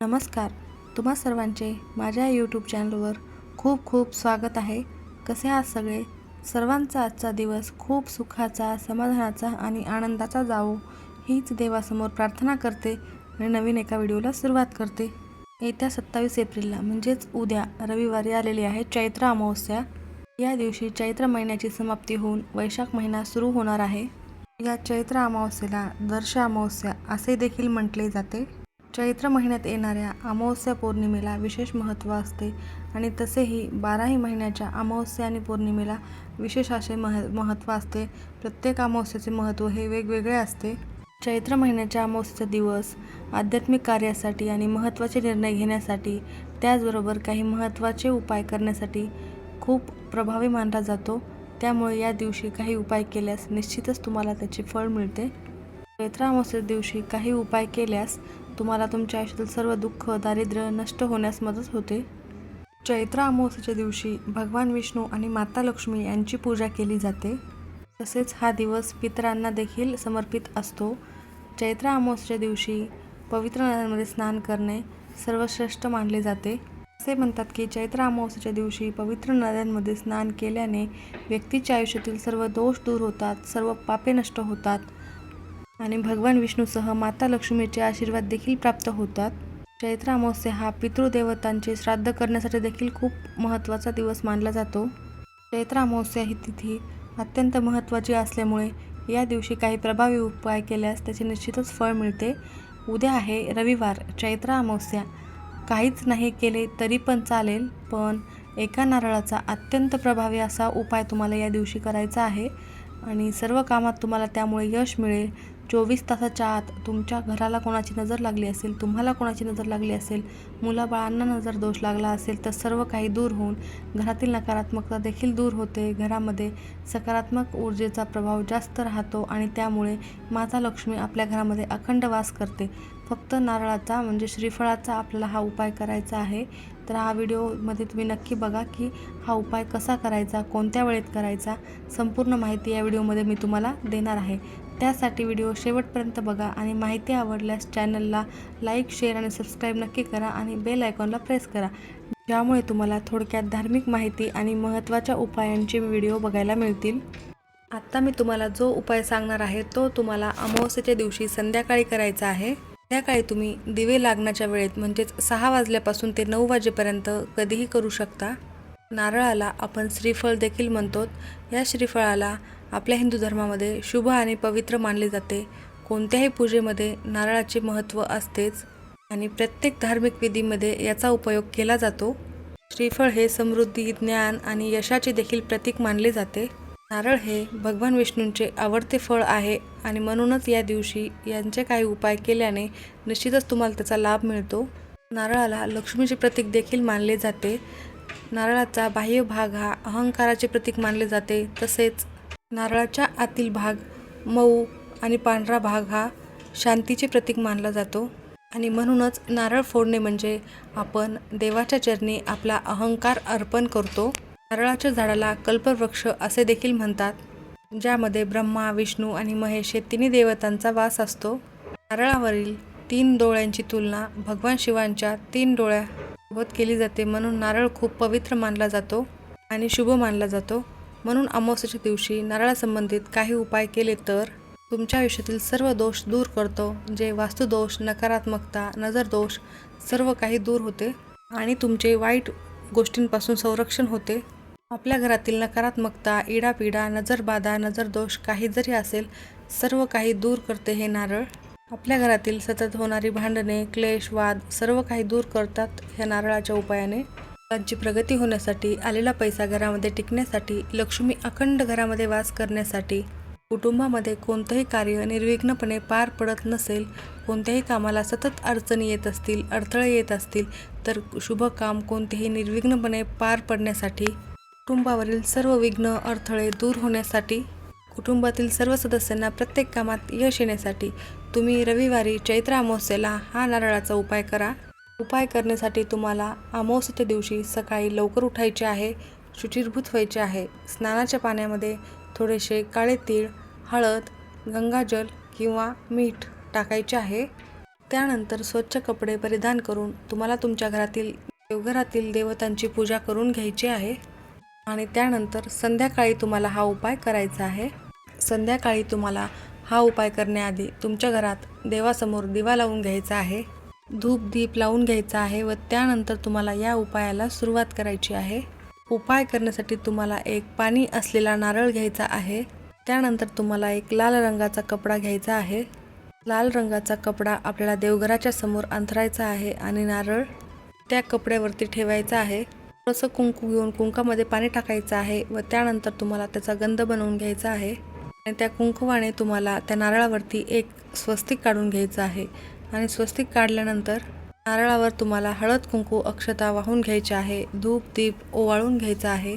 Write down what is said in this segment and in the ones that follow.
नमस्कार. तुम्हा सर्वांचे माझ्या यूट्यूब चॅनलवर खूप खूप स्वागत आहे. कसे आहात सगळे? सर्वांचा आजचा दिवस खूप सुखाचा समाधानाचा आणि आनंदाचा जावो. हीच देवासमोर प्रार्थना करते आणि नवीन एका व्हिडिओला सुरुवात करते. येत्या सत्तावीस एप्रिलला म्हणजेच उद्या रविवारी आलेली आहे चैत्र अमावस्या. या दिवशी चैत्र महिन्याची समाप्ती होऊन वैशाख महिना सुरू होणार आहे. या चैत्र अमावस्येला दर्श अमावस्या असे देखील म्हटले जाते. चैत्र महिन्यात येणाऱ्या अमावस्या पौर्णिमेला विशेष महत्त्व असते आणि तसेही बाराही महिन्याच्या अमावस्या आणि पौर्णिमेला विशेष असे मह महत्त्व असते. प्रत्येक अमावस्याचे महत्त्व हे वेगवेगळे असते. चैत्र महिन्याच्या अमावस्याचा दिवस आध्यात्मिक कार्यासाठी आणि महत्त्वाचे निर्णय घेण्यासाठी त्याचबरोबर काही महत्त्वाचे उपाय करण्यासाठी खूप प्रभावी मानला जातो. त्यामुळे या दिवशी काही उपाय केल्यास निश्चितच तुम्हाला त्याचे फळ मिळते. चैत्र अमावस्या दिवशी काही उपाय केल्यास तुम्हाला तुमच्या आयुष्यातील सर्व दुःख दारिद्र्य नष्ट होण्यास मदत होते. चैत्र अमावस्येच्या दिवशी भगवान विष्णू आणि माता लक्ष्मी यांची पूजा केली जाते. तसेच हा दिवस पितरांना देखील समर्पित असतो. चैत्र अमावस्येच्या दिवशी पवित्र नद्यांमध्ये स्नान करणे सर्वश्रेष्ठ मानले जाते. असे म्हणतात की चैत्र अमावस्येच्या दिवशी पवित्र नद्यांमध्ये स्नान केल्याने व्यक्तीच्या आयुष्यातील सर्व दोष दूर होतात सर्व पापे नष्ट होतात. आणि भगवान विष्णूसह माता लक्ष्मीचे आशीर्वाद देखील प्राप्त होतात. चैत्र अमावस्या हा पितृदेवतांचे श्राद्ध करण्यासाठी देखील खूप महत्त्वाचा दिवस मानला जातो. चैत्र अमावस्या ही तिथी अत्यंत महत्त्वाची असल्यामुळे या दिवशी काही प्रभावी उपाय केल्यास त्याचे निश्चितच फळ मिळते. उद्या आहे रविवार चैत्र अमावस्या. काहीच नाही केले तरी पण चालेल पण एका नारळाचा अत्यंत प्रभावी असा उपाय तुम्हाला या दिवशी करायचा आहे. आणि सर्व कामात तुम्हाला त्यामुळे यश मिळेल. चोवीस तासाच्या आत तुमच्या घराला कोणाची नजर लागली असेल तुम्हाला कोणाची नजर लागली असेल मुलाबाळांना नजर दोष लागला असेल तर सर्व काही दूर होऊन घरातील नकारात्मकता देखील दूर होते. घरामध्ये सकारात्मक ऊर्जेचा प्रभाव जास्त राहतो आणि त्यामुळे माता लक्ष्मी आपल्या घरामध्ये अखंड वास करते. फक्त नारळाचा म्हणजे श्रीफळाचा आपल्याला हा उपाय करायचा आहे. तर हा व्हिडिओमध्ये तुम्ही नक्की बघा की हा उपाय कसा करायचा कोणत्या वेळेत करायचा संपूर्ण माहिती या व्हिडिओमध्ये मी तुम्हाला देणार आहे. त्यासाठी व्हिडिओ शेवटपर्यंत बघा आणि माहिती आवडल्यास चॅनलला लाईक शेअर आणि सबस्क्राईब नक्की करा आणि बेल आयकॉनला प्रेस करा. ज्यामुळे तुम्हाला थोडक्यात धार्मिक माहिती आणि महत्त्वाच्या उपायांचे व्हिडिओ बघायला मिळतील. आत्ता मी तुम्हाला जो उपाय सांगणार आहे तो तुम्हाला अमावस्येच्या दिवशी संध्याकाळी करायचा आहे. संध्याकाळी तुम्ही दिवे लागण्याच्या वेळेत म्हणजेच सहा वाजल्यापासून ते नऊ वाजेपर्यंत कधीही करू शकता. नारळाला आपण श्रीफळ देखील म्हणतो. या श्रीफळाला आपल्या हिंदू धर्मामध्ये शुभ आणि पवित्र मानले जाते. कोणत्याही पूजेमध्ये नारळाचे महत्त्व असतेच आणि प्रत्येक धार्मिक विधीमध्ये याचा उपयोग केला जातो. श्रीफळ हे समृद्धी ज्ञान आणि यशाचे देखील प्रतीक मानले जाते. नारळ हे भगवान विष्णूंचे आवडते फळ आहे आणि म्हणूनच या दिवशी यांचे काही उपाय केल्याने निश्चितच तुम्हाला त्याचा लाभ मिळतो. नारळाला लक्ष्मीचे प्रतीक देखील मानले जाते. नारळाचा बाह्य भाग हा अहंकाराचे प्रतीक मानले जाते. तसेच नारळाच्या आतील भाग मऊ आणि पांढरा भाग हा शांतीचे प्रतीक मानला जातो. आणि म्हणूनच नारळ फोडणे म्हणजे आपण देवाच्या चरणी आपला अहंकार अर्पण करतो. नारळाच्या झाडाला कल्पवृक्ष असे देखील म्हणतात ज्यामध्ये ब्रह्मा विष्णू आणि महेश हे तिन्ही देवतांचा वास असतो. नारळावरील तीन डोळ्यांची तुलना भगवान शिवांच्या तीन डोळ्यासोबत केली जाते म्हणून नारळ खूप पवित्र मानला जातो आणि शुभ मानला जातो. म्हणून अमावस्येच्या दिवशी नारळासंबंधित काही उपाय केले तर? तुमच्या आयुष्यातील सर्व दोष दूर करतो जे वास्तुदोष नकारात्मकता नजरदोष सर्व काही दूर होते आणि तुमचे वाईट गोष्टींपासून संरक्षण होते. आपल्या घरातील नकारात्मकता इडापिडा नजरबाधा नजरदोष काही जरी असेल सर्व काही दूर करते हे नारळ. आपल्या घरातील सतत होणारी भांडणे क्लेश वाद सर्व काही दूर करतात ह्या नारळाच्या उपायाने. मुलांची प्रगती होण्यासाठी आलेला पैसा घरामध्ये टिकण्यासाठी लक्ष्मी अखंड घरामध्ये वास करण्यासाठी कुटुंबामध्ये कोणतंही कार्य निर्विघ्नपणे पार पडत नसेल कोणत्याही कामाला सतत अडचणी येत असतील अडथळे येत असतील तर शुभ काम कोणतेही निर्विघ्नपणे पार पडण्यासाठी कुटुंबावरील सर्व विघ्न अडथळे दूर होण्यासाठी कुटुंबातील सर्व सदस्यांना प्रत्येक कामात यश येण्यासाठी तुम्ही रविवारी चैत्र अमावस्येला हा नारळाचा उपाय करा. उपाय करण्यासाठी तुम्हाला अमावस्येच्या दिवशी सकाळी लवकर उठायचे आहे शुचिरभूत व्हायचे आहे. स्नानाच्या पाण्यामध्ये थोडेसे काळे तीळ हळद गंगाजल किंवा मीठ टाकायचे आहे. त्यानंतर स्वच्छ कपडे परिधान करून तुम्हाला तुमच्या घरातील देवघरातील देवतांची पूजा करून घ्यायची आहे. आणि त्यानंतर संध्याकाळी तुम्हाला हा उपाय करायचा आहे. संध्याकाळी तुम्हाला हा उपाय करण्याआधी तुमच्या घरात देवासमोर दिवा लावून घ्यायचा आहे. धूप दीप लावून घ्यायचा आहे व त्यानंतर तुम्हाला या उपायाला सुरुवात करायची आहे. उपाय करण्यासाठी तुम्हाला एक पाणी असलेला नारळ घ्यायचा आहे. त्यानंतर तुम्हाला एक लाल रंगाचा कपडा घ्यायचा आहे. लाल रंगाचा कपडा आपल्याला देवघराच्या समोर अंथरायचा आहे आणि नारळ त्या कपड्यावरती ठेवायचा आहे. थोडंसं कुंकू घेऊन कुंकामध्ये पाणी टाकायचं आहे व त्यानंतर तुम्हाला त्याचा गंध बनवून घ्यायचा आहे. आणि त्या कुंकुवाने तुम्हाला त्या नारळावरती एक स्वस्तिक काढून घ्यायचं आहे. आणि स्वस्तिक काढल्यानंतर नारळावर तुम्हाला हळद कुंकू अक्षता वाहून घ्यायचे आहे धूप दीप ओवाळून घ्यायचा आहे.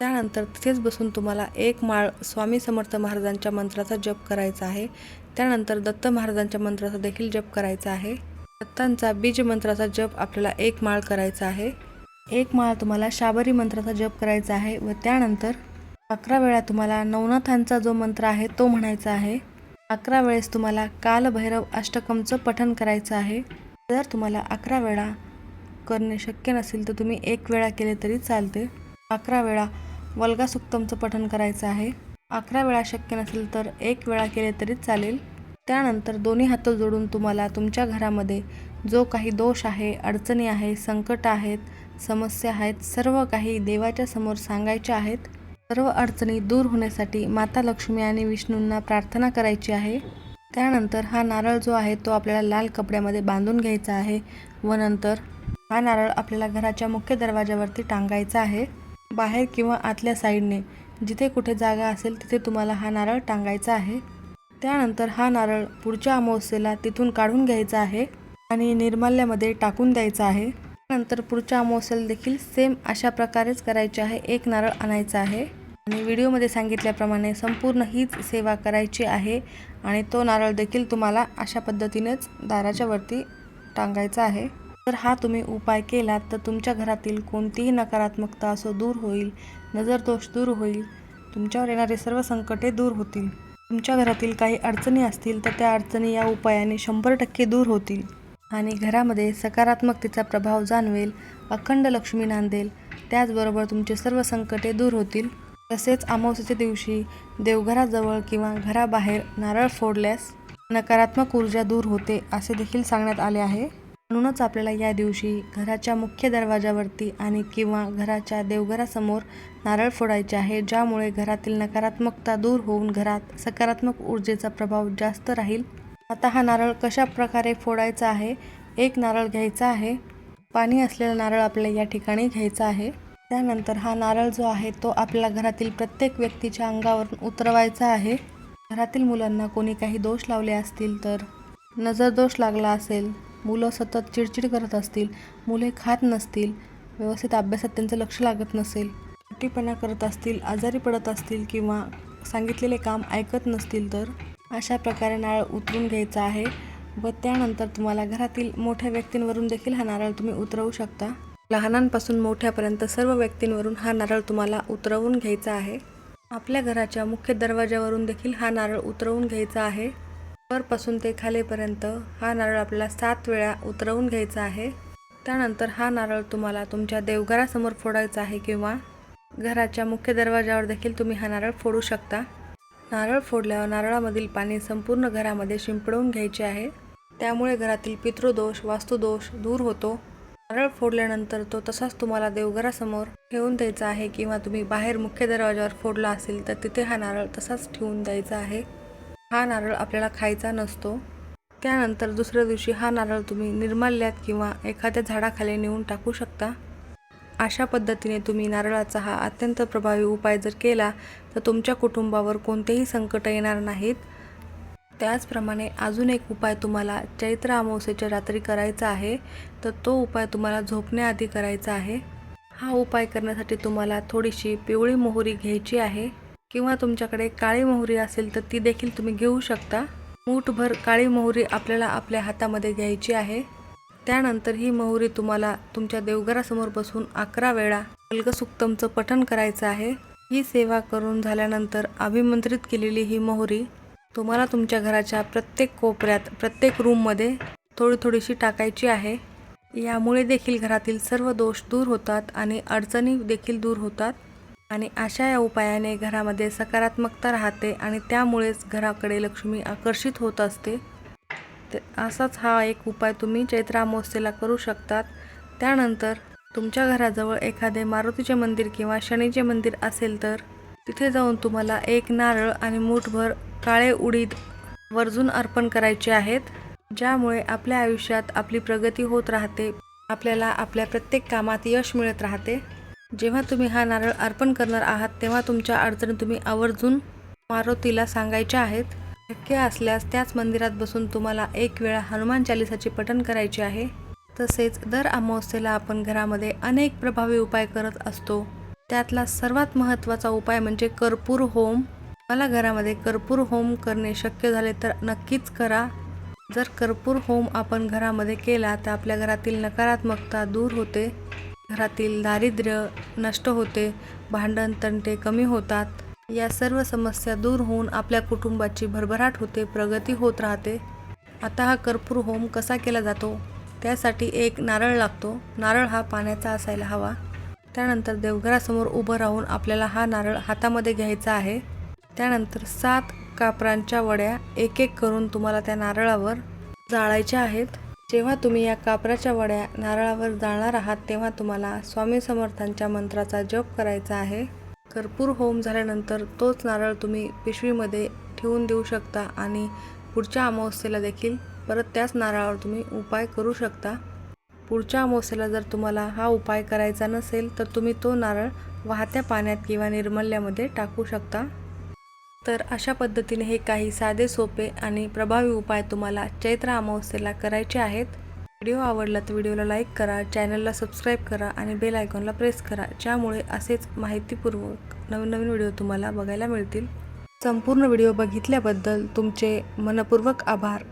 त्यानंतर तिथेच बसून तुम्हाला एक माळ स्वामी समर्थ महाराजांच्या मंत्राचा जप करायचा आहे. त्यानंतर दत्त महाराजांच्या मंत्राचा देखील जप करायचा आहे. दत्तांचा बीज मंत्राचा जप आपल्याला एक माळ करायचा आहे. एक माळ तुम्हाला शाबरी मंत्राचा जप करायचा आहे व त्यानंतर अकरा वेळा तुम्हाला नवनाथांचा जो मंत्र आहे तो म्हणायचा आहे. अकरा वेळेस तुम्हाला कालभैरव अष्टकमचं पठण करायचं आहे. जर तुम्हाला अकरा वेळा करणे शक्य नसेल तर तुम्ही एक वेळा केले तरी चालते. अकरा वेळा वल्गासुक्तमचं पठन पठण करायचं आहे. अकरा वेळा शक्य नसेल तर एक वेळा केले तरी चालेल. त्यानंतर दोन्ही हात जोडून तुम्हाला तुमच्या घरामध्ये जो काही दोष आहे अडचणी आहे संकट आहेत समस्या आहेत सर्व काही देवाच्या समोर सांगायच्या आहेत. सर्व अडचणी दूर होण्यासाठी माता लक्ष्मी आणि विष्णूंना प्रार्थना करायची आहे. त्यानंतर हा नारळ जो आहे तो आपल्याला लाल कपड्यामध्ये बांधून घ्यायचा आहे व नंतर हा नारळ आपल्याला घराच्या मुख्य दरवाजावरती टांगायचा आहे. बाहेर किंवा आतल्या साईडने जिथे कुठे जागा असेल तिथे तुम्हाला हा नारळ टांगायचा आहे. त्यानंतर हा नारळ पुढच्या अमावस्येला तिथून काढून घ्यायचा आहे आणि निर्माल्यामध्ये टाकून द्यायचा आहे. त्यानंतर पुढच्या अमावस्येला देखील सेम अशा प्रकारेच करायचे आहे. एक नारळ आणायचा आहे. आणि व्हिडिओमध्ये सांगितल्याप्रमाणे संपूर्ण हीच सेवा करायची आहे आणि तो नारळ देखील तुम्हाला अशा पद्धतीनेच दाराच्या वरती टांगायचा आहे. तर हा तुम्ही उपाय केला तर तुमच्या घरातील कोणतीही नकारात्मकता असो दूर होईल नजरदोष दूर होईल तुमच्यावर येणारे सर्व संकटे दूर होतील. तुमच्या घरातील काही अडचणी असतील तर त्या अडचणी या उपायाने शंभर टक्के दूर होतील. आणि घरामध्ये सकारात्मकतेचा प्रभाव जाणवेल अखंड लक्ष्मी नांदेल त्याचबरोबर तुमचे सर्व संकटे दूर होतील. तसेच अमावस्येच्या दिवशी देवघराजवळ किंवा घराबाहेर नारळ फोडल्यास नकारात्मक ऊर्जा दूर होते असे देखील सांगण्यात आले आहे. म्हणूनच आपल्याला या दिवशी घराच्या मुख्य दरवाजावरती आणि किंवा घराच्या देवघरासमोर नारळ फोडायचे आहे ज्यामुळे घरातील नकारात्मकता दूर होऊन घरात सकारात्मक ऊर्जेचा प्रभाव जास्त राहील. आता हा नारळ कशा प्रकारे फोडायचा आहे? एक नारळ घ्यायचा आहे. पाणी असलेला नारळ आपल्याला या ठिकाणी घ्यायचा आहे. त्यानंतर हा नारळ जो आहे तो आपल्याला घरातील प्रत्येक व्यक्तीच्या अंगावरून उतरवायचा आहे. घरातील मुलांना कोणी काही दोष लावले असतील तर नजर दोष लागला असेल मुलं सतत चिडचिड करत असतील मुले खात नसतील व्यवस्थित अभ्यासात त्यांचं लक्ष लागत नसेल एकटेपणा करत असतील आजारी पडत असतील किंवा सांगितलेले काम ऐकत नसतील तर अशा प्रकारे नारळ उतरून घ्यायचा आहे. व त्यानंतर तुम्हाला घरातील मोठ्या व्यक्तींवरून देखील हा नारळ तुम्ही उतरवू शकता. लहानांपासून मोठ्यापर्यंत सर्व व्यक्तींवरून हा नारळ तुम्हाला उतरवून घ्यायचा आहे. आपल्या घराच्या मुख्य दरवाजावरून देखील हा नारळ उतरवून घ्यायचा आहे. वरपासून ते खालीपर्यंत हा नारळ आपल्याला सात वेळा उतरवून घ्यायचा आहे. त्यानंतर हा नारळ तुम्हाला तुमच्या देवघरासमोर फोडायचा आहे किंवा घराच्या मुख्य दरवाजावर देखील तुम्ही हा नारळ फोडू शकता. नारळ फोडल्यावर नारळामधील पाणी संपूर्ण घरामध्ये शिंपडवून घ्यायचे आहे. त्यामुळे घरातील पितृदोष वास्तुदोष दूर होतो. नारळ फोडल्यानंतर तो तसाच तुम्हाला देवघरासमोर ठेवून द्यायचा आहे किंवा तुम्ही बाहेर मुख्य दरवाजावर फोडला असेल तर तिथे हा नारळ तसाच ठेवून द्यायचा आहे. हा नारळ आपल्याला खायचा नसतो. त्यानंतर दुसऱ्या दिवशी हा नारळ तुम्ही निर्माल्यात किंवा एखाद्या झाडाखाली नेऊन टाकू शकता. अशा पद्धतीने तुम्ही नारळाचा हा अत्यंत प्रभावी उपाय जर केला तर तुमच्या कुटुंबावर कोणतेही संकट येणार नाहीत. त्याचप्रमाणे अजून एक उपाय तुम्हाला चैत्र अमावस्येच्या रात्री करायचा आहे तर तो उपाय तुम्हाला झोपण्याआधी करायचा आहे. हा उपाय करण्यासाठी तुम्हाला थोडीशी पिवळी मोहरी घ्यायची आहे किंवा तुमच्याकडे काळी मोहरी असेल तर ती देखील तुम्ही घेऊ शकता. मूठभर काळी मोहरी आपल्याला आपल्या हातामध्ये घ्यायची आहे. त्यानंतर ही मोहरी तुम्हाला तुमच्या देवघरासमोर बसून अकरा वेळा अल्गसुक्तमचं पठण करायचं आहे. ही सेवा करून झाल्यानंतर अभिमंत्रित केलेली ही मोहरी तुम्हाला तुमच्या घराच्या प्रत्येक कोपऱ्यात प्रत्येक रूममध्ये थोडी थोडीशी टाकायची आहे. यामुळे देखील घरातील सर्व दोष दूर होतात आणि अडचणी देखील दूर होतात. आणि अशा या उपायाने घरामध्ये सकारात्मकता राहते आणि त्यामुळेच घराकडे लक्ष्मी आकर्षित होत असते. असाच हा एक उपाय तुम्ही चैत्र अमावस्येला करू शकतात. त्यानंतर तुमच्या घराजवळ एखादे मारुतीचे मंदिर किंवा शनीचे मंदिर असेल तर तिथे जाऊन तुम्हाला एक नारळ आणि मूठभर काळे उडीद वर्जून अर्पण करायचे आहेत ज्यामुळे आपल्या आयुष्यात आपली प्रगती होत राहते आपल्याला आपल्या प्रत्येक कामात यश मिळत राहते. जेव्हा तुम्ही हा नारळ अर्पण करणार आहात तेव्हा तुमच्या अडचणी तुम्ही आवर्जून मारुतीला सांगायच्या आहेत. शक्य असल्यास त्याच मंदिरात बसून तुम्हाला एक वेळा हनुमान चालिसाचे पठण करायचे आहे. तसेच दर अमावस्येला आपण घरामध्ये अनेक प्रभावी उपाय करत असतो. त्यातला सर्वात महत्त्वाचा उपाय म्हणजे कर्पूर होम. मला घरामध्ये कर्पूर होम करणे शक्य झाले तर नक्कीच करा. जर कर्पूर होम आपण घरामध्ये केला तर आपल्या घरातील नकारात्मकता दूर होते. घरातील दारिद्र्य नष्ट होते. भांडण तंटे कमी होतात. या सर्व समस्या दूर होऊन आपल्या कुटुंबाची भरभराट होते प्रगती होत राहते. आता हा कर्पूर होम कसा केला जातो? त्यासाठी एक नारळ लागतो. नारळ हा पाण्याचा असायला हवा. त्यानंतर देवघरासमोर उभं राहून आपल्याला हा नारळ हातामध्ये घ्यायचा आहे. त्यानंतर सात कापरांच्या वड्या एक एक करून तुम्हाला त्या नारळावर जाळायच्या आहेत. जेव्हा तुम्ही या कापराच्या वड्या नारळावर जाळणार आहात तेव्हा तुम्हाला स्वामी समर्थांच्या मंत्राचा जप करायचा आहे. कर्पूर होम झाल्यानंतर तोच नारळ तुम्ही पिशवीमध्ये ठेवून देऊ शकता आणि पुढच्या अमावस्येला देखील परत त्याच नारळावर तुम्ही उपाय करू शकता. पुढच्या अमावस्येला जर तुम्हाला हा उपाय करायचा नसेल तर तुम्ही तो नारळ वाहत्या पाण्यात किंवा निर्मल्यामध्ये टाकू शकता. तर अशा पद्धतीने हे काही साधे सोपे आणि प्रभावी उपाय तुम्हाला चैत्र अमावस्येला करायचे आहेत. व्हिडिओ आवडला तर व्हिडिओला लाईक करा चॅनलला सबस्क्राईब करा आणि बेल आयकॉनला प्रेस करा ज्यामुळे असेच माहितीपूर्वक नवीन नवीन व्हिडिओ तुम्हाला बघायला मिळतील. संपूर्ण व्हिडिओ बघितल्याबद्दल तुमचे मनपूर्वक आभार.